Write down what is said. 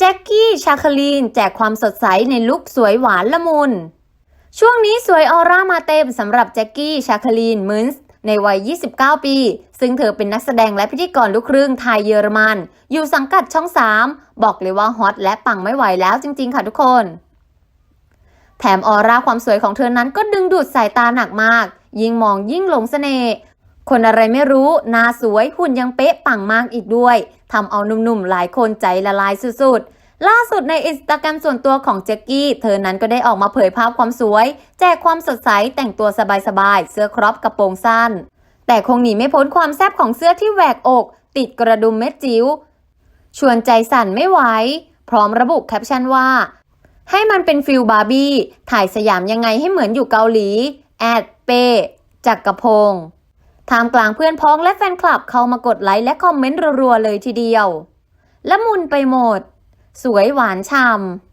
แจ็คกี้ชาคลีนแจกความสดใสในลุคสวยหวานละมุน ช่วงนี้สวยออร่ามาเต็มสำหรับแจ็คกี้ชาคลีนมินส์ในวัย 29 ปี ซึ่งเธอเป็นนักแสดงและพิธีกรลูกครึ่งไทยเยอรมัน อยู่สังกัดช่อง 3 บอกเลยว่าฮอตและปังไม่ไหวแล้วจริง ๆ ค่ะทุกคน แถมออร่าความสวยของเธอนั้นก็ดึงดูดสายตาหนักมาก ยิ่งมองยิ่งหลงเสน่ห์ คนอะไรไม่รู้หน้าสวยหุ่นยังเป๊ะปังมากอีกด้วยทำเอาหนุ่มๆหลายคนใจละลายสุดๆ ล่าสุดในอินสตาแกรมส่วนตัวของเจกกี้ เธอนั้นก็ได้ออกมาเผยภาพความสวย แจกความสดใสแต่งตัวสบายๆ เสื้อครอปกระโปรงสั้น แต่คงหนีไม่พ้นความแซ่บของเสื้อที่แหวกอก ติดกระดุมเม็ดจิ๋วชวนใจสั่นไม่ไหวพร้อมระบุแคปชั่นว่า ให้มันเป็นฟิลบาร์บี้ถ่ายสยามยังไงให้เหมือนอยู่เกาหลีแอดเปจักกระพง์ ท่ามกลางเพื่อนพ้องและแฟนคลับเข้ามากดไลค์และคอมเมนต์รัวๆเลยทีเดียว ละมุนไปหมด สวยหวานฉ่ำ